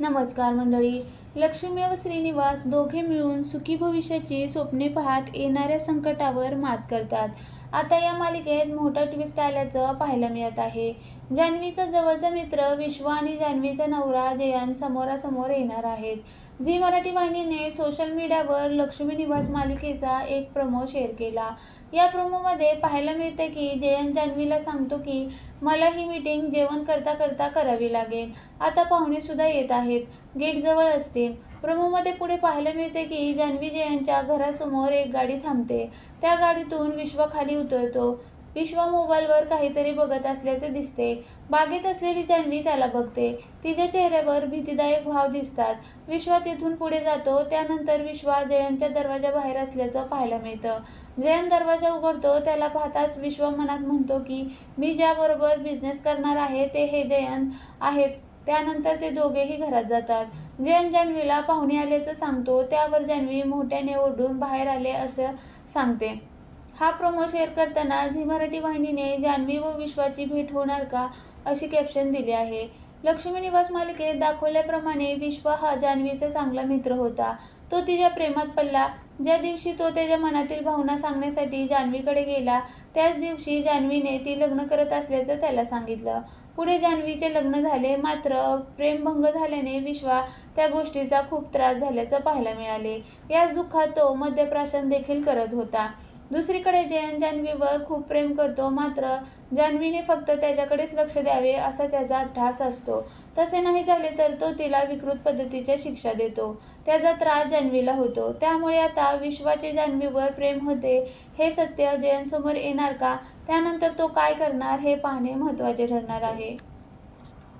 नमस्कार मंडळी. लक्ष्मी व श्रीनिवास दोघे मिळून सुखी भविष्याची स्वप्ने पाहत येणाऱ्या संकटावर मात करतात. आता या मालिकेत मोठा ट्विस्ट आल्याचं पाहायला मिळत आहे. जान्हवीचा जवळचा मित्र विश्व आणि जान्हवीचा नवरा जयन समोरासमोर येणार आहेत. झी मराठी वाहिनीने सोशल मीडियावर लक्ष्मी निवास मालिकेचा एक प्रोमो शेअर केला. या प्रोमोमध्ये पाहायला मिळते की जयन जान्हवीला सांगतो की मला ही मीटिंग जेवण करता करता करावी लागेल. आता पाहुणे सुद्धा येत आहेत. गेटजवळ असतील प्रोमोमध्ये पुढे पाहायला मिळते की जान्हवी जयंतच्या घरासमोर एक गाडी थांबते. त्या गाडीतून विश्व खाली उतरतो. विश्व मोबाईलवर काहीतरी बघत असल्याचे दिसते. बागेत असलेली जान्हवी त्याला बघते. तिच्या चेहऱ्यावर भीतीदायक भाव दिसतात. विश्वा तिथून पुढे जातो. त्यानंतर विश्वा जयंतच्या दरवाजा बाहेर असल्याचं पाहायला मिळतं. जयंत दरवाजा उघडतो. त्याला पाहताच विश्वा मनात म्हणतो की मी ज्याबरोबर बिझनेस करणार आहे ते हे जयंत आहेत. त्यानंतर ते दोघेही घरात जातात. जैन जान्हवीला पाहुणे आल्याचं सांगतो त्यावर जान्हवी मोठ्याने ओरडून बाहेर आले असं सांगते. हा प्रोमो शेअर करताना झी मराठी वाहिनीने जान्हवी व विश्वाची भेट होणार का अशी कॅप्शन दिली आहे. लक्ष्मी निवास मालिकेत दाखवल्याप्रमाणे विश्व हा जान्हवीचा चांगला मित्र होता. तो तिच्या प्रेमात पडला. ज्या दिवशी तो त्याच्या मनातील भावना सांगण्यासाठी जान्हवीकडे गेला त्याच दिवशी जान्हवीने ती लग्न करत असल्याचं त्याला सांगितलं. पुढे जान्हवीचे लग्न झाले मात्र प्रेमभंग झाल्याने विश्वा त्या गोष्टीचा खूप त्रास झाल्याचं पाहायला मिळाले. याच दुःखात तो मद्यप्राशन देखील करत होता. दुसरीकडे जयंत जान्हवीवर खूप प्रेम करतो मात्र जान्हवीने फक्त त्याच्याकडेच लक्ष द्यावे असा त्याचा ठास असतो. तसे नाही झाले तर तो तिला विकृत पद्धतीच्या शिक्षा देतो. त्याचा त्रास जान्हवीला होतो. त्यामुळे आता विश्वाचे जान्हवीवर प्रेम होते हे सत्य जयंतसमोर येणार का? त्यानंतर तो काय करणार हे पाहणे महत्त्वाचे ठरणार आहे.